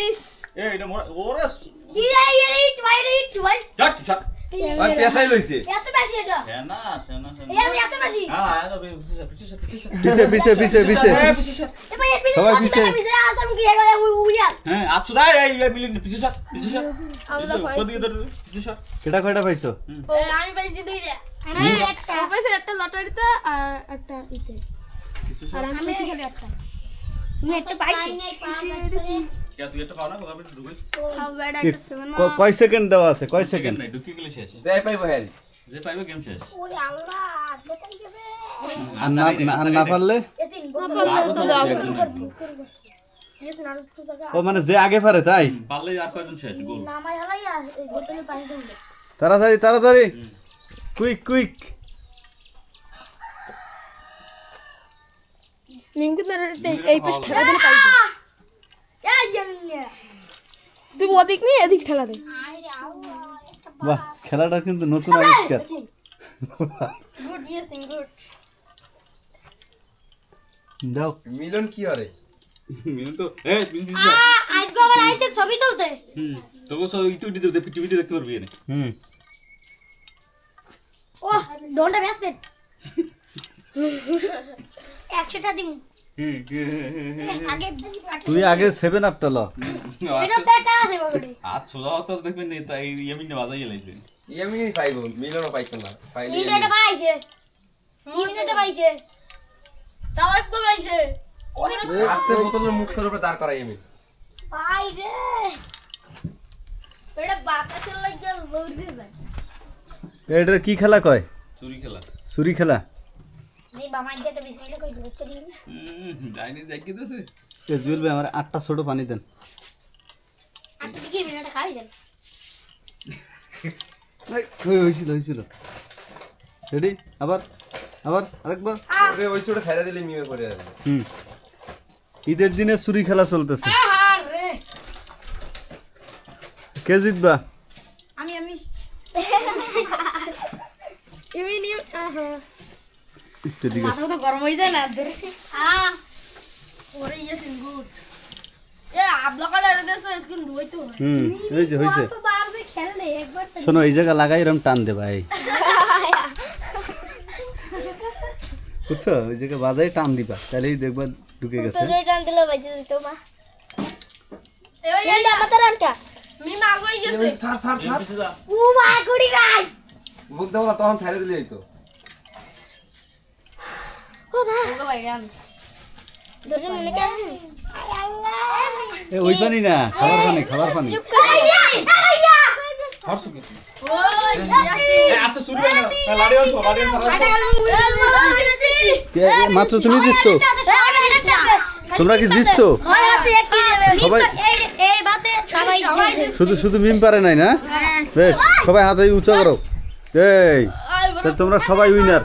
ইস এ এটা মোরা ওরে কি এই এর ইট বাইর ইট বাই জট জট আর পেছাই লইছে এত বেশি এটা না না না এত বেশি হ্যাঁ এত বেশি পিছে পিছে পিছে পিছে পিছে এ ভাই পিছে সবাই পিছে পিছে আসল কি হে গেল উড়িয়া হ্যাঁ আচ্ছা দা এই এই বিলিং পিছে শট পিছে শট আল্লাহ ভাই কত কত পিছে শট কেটা কয়টা পাইছো আমি পাইছি দুইটা হ্যাঁ একটা পাইছে একটা লটারিতে আর একটা ইতে আর আমি পাইছি খালি একটা আমি একটা পাইছি? তুই পাও না? কয় সেকেন্ড দেওয়া আছে? কয় সেকেন্ড নাই গেলে শেষ। যাই পাইবো হ্যাঁ যে পাইবে গেম শেষ। ওরে আল্লাহ বেতন দেবে। আর না না- আর না পারলে? তো দাও ও মানে যে আগে পারে তাই? পারলে আর কয়জন শেষ? গোল। নামাই হালাইয়া এই বোতলে পানি দিলে তাড়াতাড়ি তাড়াতাড়ি। কুইক কুইক নিমকি না এই পেছ ঠেলা দিলে জানিয়ে তুই ওদিক নিয়ে এদিক ঠেলা দে আরে বাহ খেলাটা কিন্তু নতুন আবিষ্কার গুড ইয়েস গুড দাও মিলন কি হরে মিলন তো এ দিছ আজকে আবার আইছে ছবি তুলতে হুম তোকে সব ইতু দিতে দেখতে টিভিতে দেখতে পারবি এনে হুম ও ডোন্ট বেসবে একশোটা দিম তুই আগে সেভেন আপটা ল এটা আজ সোজা হতো দেখবেন নে তাই ইয়ামিনে বাজাই লাইছে এমনি পাইবো মিলনও পাইতো না পাইলে তিনটা পাইছে তিনটা পাইছে পাইছে আস্তে বোতলের মুখের উপরে দাঁড় করাই আমি পাই রে এটা বাতাসের এটার কি খেলা কয় চুরি খেলা চুরি খেলা জুয়েল ভাই আমার আটটা ছোট পানি দেন। আটটা দিকে মিনিটটা খাই দেন। এই, ওই হয়েছিল হয়েছিল রেডি আবার আবার আরেকবার। ওরে ওই ছোট ছাইরা দিলে মিমে পড়ে যাবে। হুম। ঈদের দিনে চুরি খেলা চলতেছে। কে জিতবা? আমি আমি। শোনো এই জায়গা লাগাই টান দে ভাই। বুঝছ? ওই জায়গা বাজাই টান দিবা তাহলেই দেখবা ঢুকে গেছে। মা। গুড়ি ভাই মুখ দাও না তখন ছাইরে দিলে তো। মাত্র তুমি দিচ্ছ? তোমরা কি দিচ্ছ? সবাই শুধু শুধু মিম পারে নাই না? বেশ সবাই হাতে উঁচা করো। এই তোমরা সবাই উইনার